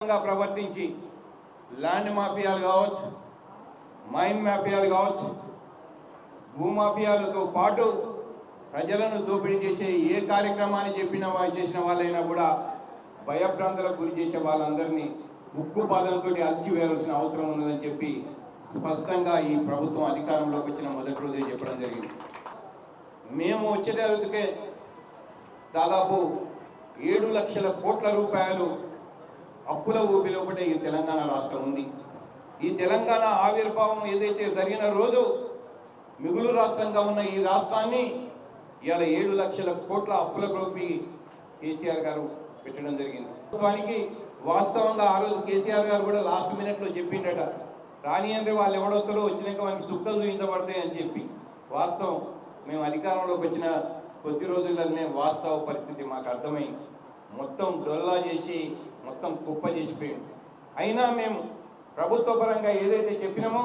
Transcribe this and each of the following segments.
ప్రవర్తించి ల్యాండ్ మాఫియాలు కావచ్చు మైన్ మాఫియాలు కావచ్చు భూమాఫియాలతో పాటు ప్రజలను దోపిడీ చేసే ఏ కార్యక్రమాన్ని చెప్పిన వాళ్ళు చేసిన వాళ్ళైనా కూడా భయభ్రాంతులకు గురి చేసే వాళ్ళందరినీ ఉక్కు పాదంతో అల్చివేయాల్సిన అవసరం ఉన్నదని చెప్పి స్పష్టంగా ఈ ప్రభుత్వం అధికారంలోకి వచ్చిన మొదటి రోజే చెప్పడం జరిగింది. మేము వచ్చేటకే దాదాపు ఏడు లక్షల కోట్ల రూపాయలు అప్పుల ఊపిలో ఒకటే ఈ తెలంగాణ రాష్ట్రం ఉంది. ఈ తెలంగాణ ఆవిర్భావం ఏదైతే జరిగిన రోజు మిగులు రాష్ట్రంగా ఉన్న ఈ రాష్ట్రాన్ని ఇవాళ ఏడు లక్షల కోట్ల అప్పుల గోపి కేసీఆర్ గారు పెట్టడం జరిగింది. ప్రభుత్వానికి వాస్తవంగా ఆ రోజు కేసీఆర్ గారు కూడా లాస్ట్ మినిట్లో చెప్పిండట రాని అంటే వాళ్ళు ఎవడొత్తలో వచ్చినాక మనకి సుక్కలు చూపించబడతాయి అని చెప్పి. వాస్తవం మేము అధికారంలోకి వచ్చిన కొద్ది రోజులనే వాస్తవ పరిస్థితి మాకు అర్థమైంది. మొత్తం డొల్లా చేసి మొత్తం కుప్ప చేసిపోయింది అయినా మేము ప్రభుత్వ పరంగా ఏదైతే చెప్పినామో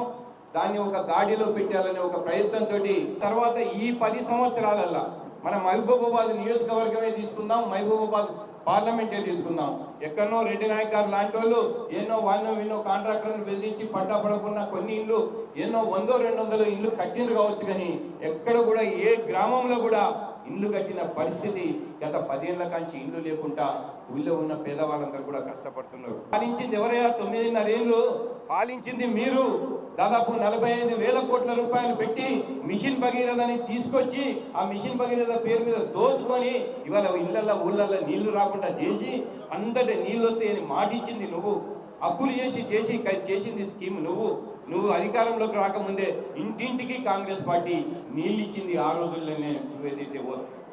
దాన్ని ఒక గాడిలో పెట్టాలనే ఒక ప్రయత్నంతో తర్వాత ఈ పది సంవత్సరాలల్లా మన మహబూబాబాద్ నియోజకవర్గమే తీసుకుందాం మహబూబాబాద్ పార్లమెంటే తీసుకుందాం. ఎక్కడనో రెడ్డి నాయక్ గారు లాంటి వాళ్ళు ఎన్నో వాళ్ళనో ఎన్నో కాంట్రాక్టర్లను బెదిరించి పడ్డా పడకుండా కొన్ని ఇండ్లు ఎన్నో వందో రెండు వందలు ఇల్లు కట్టిండ్రు కావచ్చు కానీ ఎక్కడ కూడా ఏ గ్రామంలో కూడా ఇల్లు కట్టిన పరిస్థితి గత పదేళ్ళ కాంచి ఇల్లు లేకుండా ఊళ్ళో ఉన్న పేదవాళ్ళందరూ కూడా కష్టపడుతున్నారు. పాలించింది ఎవరయ్యా? తొమ్మిదిన్నర ఏళ్ళు పాలించింది మీరు. దాదాపు నలభై ఐదు వేల కోట్ల రూపాయలు పెట్టి మిషన్ భగీరథని తీసుకొచ్చి ఆ మిషన్ భగీరథ పేరు మీద దోచుకొని ఇవాళ ఇళ్ళల్లో ఊళ్ళల్లో నీళ్ళు రాకుండా చేసి అందరి నీళ్ళు వస్తాయని మాటిచ్చింది నువ్వు. అప్పులు చేసి చేసి చేసింది స్కీమ్ నువ్వు. నువ్వు అధికారంలోకి రాకముందే ఇంటింటికి కాంగ్రెస్ పార్టీ నీళ్ళు ఇచ్చింది ఆ రోజుల్లోనే నువ్వు ఏదైతే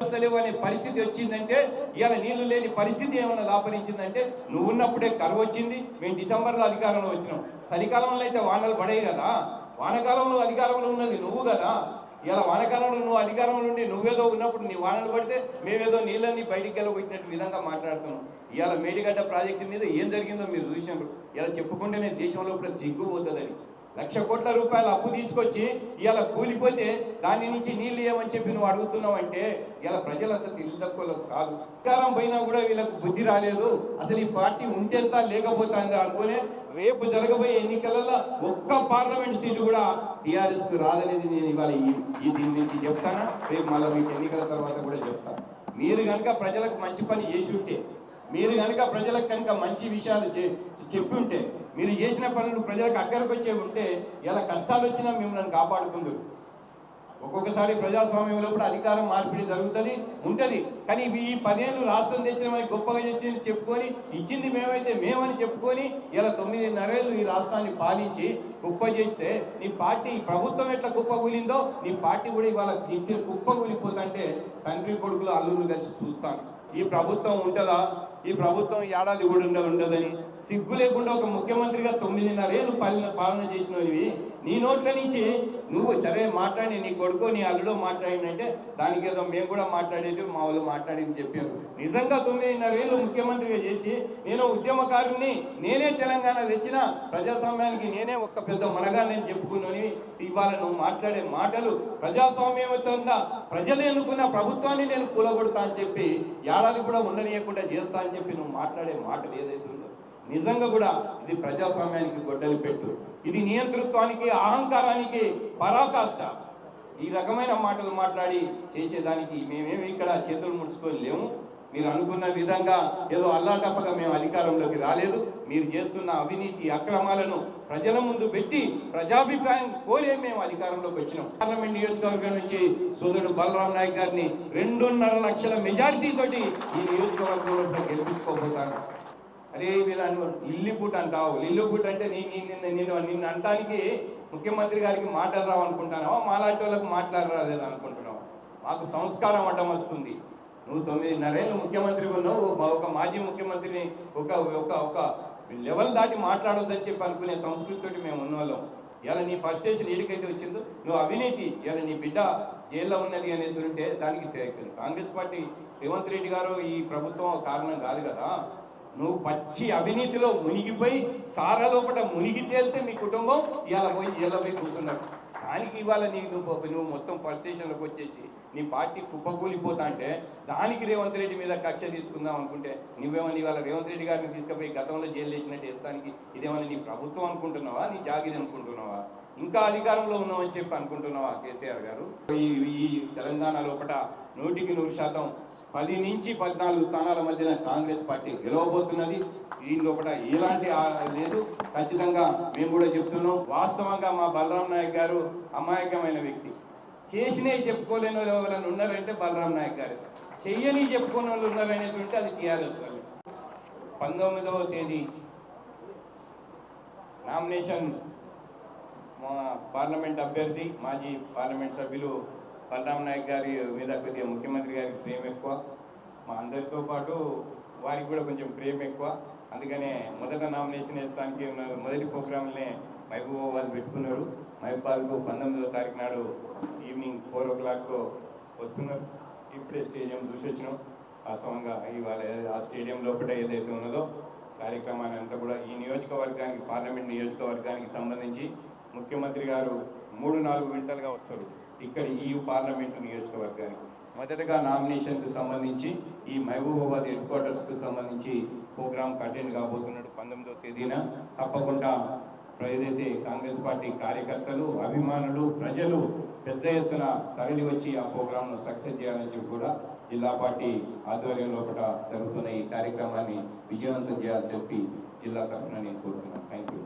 వస్తలేవు అనే పరిస్థితి వచ్చిందంటే ఇవాళ నీళ్ళు లేని పరిస్థితి ఏమైనా దాపరించిందంటే నువ్వు ఉన్నప్పుడే కరువు వచ్చింది. మేము డిసెంబర్లో అధికారంలో వచ్చినాం. చలికాలంలో అయితే వానలు పడేవి కదా. వానకాలంలో అధికారంలో ఉన్నది నువ్వు కదా. ఇలా వానకాలంలో నువ్వు అధికారంలో ఉండి నువ్వేదో ఉన్నప్పుడు నీ వానలు పడితే మేమేదో నీళ్ళని బయటికి వెళ్ళగొట్టినట్టు విధంగా మాట్లాడుతున్నాం. ఇవాళ మేడిగడ్డ ప్రాజెక్టు మీద ఏం జరిగిందో మీరు చూసినారు. ఇలా చెప్పుకుంటేనే దేశంలో ఇప్పుడు సిగ్గుపోతుందని లక్ష కోట్ల రూపాయల అప్పు తీసుకొచ్చి ఇవాళ కూలిపోతే దాని నుంచి నీళ్ళు ఏమని చెప్పి నువ్వు అడుగుతున్నావు అంటే ఇలా ప్రజలంతా తెలివి తక్కువలో కాదు అధికారం పోయినా కూడా వీళ్ళకు బుద్ధి రాలేదు. అసలు ఈ పార్టీ ఉంటేంత లేకపోతుంది అనుకునే రేపు జరగబోయే ఎన్నికలలో ఒక్క పార్లమెంట్ సీటు కూడా టీఆర్ఎస్కు రాదనేది నేను ఇవాళ ఈ దీని నుంచి చెప్తాను? రేపు మళ్ళీ మీకు ఎన్నికల తర్వాత కూడా చెప్తాను మీరు కనుక ప్రజలకు మంచి పని చేసి ఉంటే మీరు కనుక ప్రజలకు కనుక మంచి విషయాలు చెప్పి ఉంటే మీరు చేసిన పనులు ప్రజలకు అక్కడికి వచ్చే ఉంటే ఇలా కష్టాలు వచ్చినా మిమ్మల్ని కాపాడుకుందరు. ఒక్కొక్కసారి ప్రజాస్వామ్యంలో కూడా అధికారం మార్పిడి జరుగుతుంది ఉంటుంది. కానీ ఈ పదేళ్ళు రాష్ట్రం తెచ్చినమని గొప్పగా చేసి చెప్పుకొని ఇచ్చింది మేమైతే మేమని చెప్పుకొని ఇలా తొమ్మిదిన్నరేళ్ళు ఈ రాష్ట్రాన్ని పాలించి గొప్ప చేస్తే నీ పార్టీ ప్రభుత్వం ఎట్లా గొప్ప కూలిందో నీ పార్టీ కూడా ఇవాళ ఇంటి కుప్ప కూలిపోతుంటే తండ్రి కొడుకులు అల్లుళ్ళు కలిసి చూస్తాను ఈ ప్రభుత్వం ఉంటుందా? ఈ ప్రభుత్వం ఏడాది కూడా ఉండదని. సిగ్గు లేకుండా ఒక ముఖ్యమంత్రిగా తొమ్మిదిన్నరేళ్ళు పాలన పాలన చేసినవి నీ నోట్ల నుంచి నువ్వు సరే మాట్లాడి నీ కొడుకు నీ అల్లుడు మాట్లాడినంటే దానికి ఏదో మేము కూడా మాట్లాడేది మా వాళ్ళు మాట్లాడింది చెప్పారు. నిజంగా తొమ్మిదిన్నర ఏళ్ళు ముఖ్యమంత్రిగా చేసి నేను ఉద్యమకారుని నేనే తెలంగాణ తెచ్చిన ప్రజాస్వామ్యానికి నేనే ఒక్క పెద్ద మనగా నేను చెప్పుకున్నాను ఇవాళ నువ్వు మాట్లాడే మాటలు ప్రజాస్వామ్యంతో ప్రజలు ఎన్నుకున్న ప్రభుత్వాన్ని నేను కూలగొడతా అని చెప్పి ఏడాది కూడా ఉండనీయకుండా చేస్తా అని చెప్పి నువ్వు మాట్లాడే మాటలు ఏదైతే ఉందో నిజంగా కూడా ఇది ప్రజాస్వామ్యానికి గొడ్డలి పెట్టు. ఇది నియంతృత్వానికి అహంకారానికి పరాకాష్ట. ఈ రకమైన మాటలు మాట్లాడి చేసేదానికి మేమేమి ఇక్కడ చేతులు ముడుచుకొని లేము. మీరు అనుకున్న విధంగా ఏదో అల్లాటప్పగా మేము అధికారంలోకి రాలేదు. మీరు చేస్తున్న అవినీతి అక్రమాలను ప్రజల ముందు పెట్టి ప్రజాభిప్రాయం కోరే మేము అధికారంలోకి వచ్చినాం. పార్లమెంట్ నియోజకవర్గం నుంచి సోదరుడు బలరాం నాయక్ గారిని రెండున్నర లక్షల మెజారిటీ తోటి ఈ నియోజకవర్గంలో కూడా గెలిపించుకోబోతాను. అరే వీళ్ళను లిల్లిపుట్ అంటావు. లిల్లిపుట్ అంటే నీ నీ- నిన్ను నిన్ను అంటానికి ముఖ్యమంత్రి గారికి మాటలు రావు అనుకుంటున్నావా మాలాంటి వాళ్ళకు మాట్లాడరాలేదు అనుకుంటున్నావు మాకు సంస్కారం అడ్డం వస్తుంది. నువ్వు తొమ్మిదిన్నరేళ్ళు ముఖ్యమంత్రి ఉన్నావు. ఒక- మాజీ ముఖ్యమంత్రిని ఒక ఒక ఒక లెవెల్ దాటి మాట్లాడొద్దని చెప్పి అనుకునే సంస్కృతితోటి మేము ఉన్నవాళ్ళం. ఇలా నీ ఫస్ట్ స్టేషన్ ఏడికైతే వచ్చిందో నువ్వు అవినీతి ఇలా నీ బిడ్డ జైల్లో ఉన్నది అనేది ఉంటే దానికి కాంగ్రెస్ పార్టీ రేవంత్ రెడ్డి గారు ఈ ప్రభుత్వం కారణం కాదు కదా. నువ్వు పచ్చి అవినీతిలో మునిగిపోయి సారా లోపల మునిగి తేలితే మీ కుటుంబం ఇలా పోయి ఇలా పోయి కూర్చున్నారు. దానికి ఇవాళ నీ నువ్వు నువ్వు మొత్తం ఫస్ట్ స్టేషన్లోకి వచ్చేసి నీ పార్టీ కుప్పకూలిపోతా అంటే దానికి రేవంత్ రెడ్డి మీద కక్ష తీసుకుందాం అనుకుంటే నువ్వేమని ఇవాళ రేవంత్ రెడ్డి గారిని తీసుకుపోయి గతంలో జైలు వేసినట్టు ఎత్తానికి ఇదేమన్నా నీ ప్రభుత్వం అనుకుంటున్నావా? నీ జాగిరి అనుకుంటున్నావా? ఇంకా అధికారంలో ఉన్నామని చెప్పి అనుకుంటున్నావా కేసీఆర్ గారు? ఈ ఈ తెలంగాణ లోపల నూటికి నూరు శాతం పది నుంచి పద్నాలుగు స్థానాల మధ్యన కాంగ్రెస్ పార్టీ గెలవబోతున్నది. దీని లోపల ఎలాంటి ఆ- లేదు. ఖచ్చితంగా మేము కూడా చెప్తున్నాం. వాస్తవంగా మా బలరాం నాయక్ గారు అమాయకమైన వ్యక్తి. చేసినవి చెప్పుకోలేని వాళ్ళు ఉన్నారంటే బలరాం నాయక్ గారు. చెయ్యని చెప్పుకునే వాళ్ళు ఉన్నారనేటువంటి అది టీఆర్ఎస్ వాళ్ళు. పంతొమ్మిదవ తేదీ నామినేషన్ మా పార్లమెంట్ అభ్యర్థి మాజీ పార్లమెంట్ సభ్యులు బలరాం నాయక్ గారి మీద కొద్దిగా ముఖ్యమంత్రి గారికి ప్రేమ ఎక్కువ. మా అందరితో పాటు వారికి కూడా కొంచెం ప్రేమ ఎక్కువ. అందుకనే మొదట నామినేషన్ వేస్తానికి ఉన్న మొదటి ప్రోగ్రామ్లనే వాళ్ళు పెట్టుకున్నారు. మహబూబాబాద్కు పంతొమ్మిదవ తారీఖు నాడు ఈవినింగ్ ఫోర్ ఓ క్లాక్ వస్తున్నారు. ఇప్పుడే స్టేడియం చూసి వచ్చినాం వాస్తవంగా ఇవాళ ఆ స్టేడియం లోపల ఏదైతే ఉన్నదో కార్యక్రమాన్ని అంతా కూడా ఈ నియోజకవర్గానికి పార్లమెంట్ నియోజకవర్గానికి సంబంధించి ముఖ్యమంత్రి గారు మూడు నాలుగు విడతలుగా వస్తారు. ఇక్కడ ఈ పార్లమెంట్ నియోజకవర్గానికి. మొదటగా నామినేషన్కు సంబంధించి ఈ మహబూబాబాద్ హెడ్ క్వార్టర్స్కు సంబంధించి ప్రోగ్రామ్ అటెండ్ కాబోతున్నాడు పంతొమ్మిదో తేదీన తప్పకుండా ఏదైతే కాంగ్రెస్ పార్టీ కార్యకర్తలు అభిమానులు ప్రజలు పెద్ద ఎత్తున తరలి వచ్చి ఆ ప్రోగ్రామ్ను సక్సెస్ చేయాలని చెప్పి కూడా జిల్లా పార్టీ ఆధ్వర్యంలో కూడా జరుగుతున్న ఈ కార్యక్రమాన్ని విజయవంతం చేయాలని చెప్పి జిల్లా తరఫున నేను కోరుతున్నాను. Thank you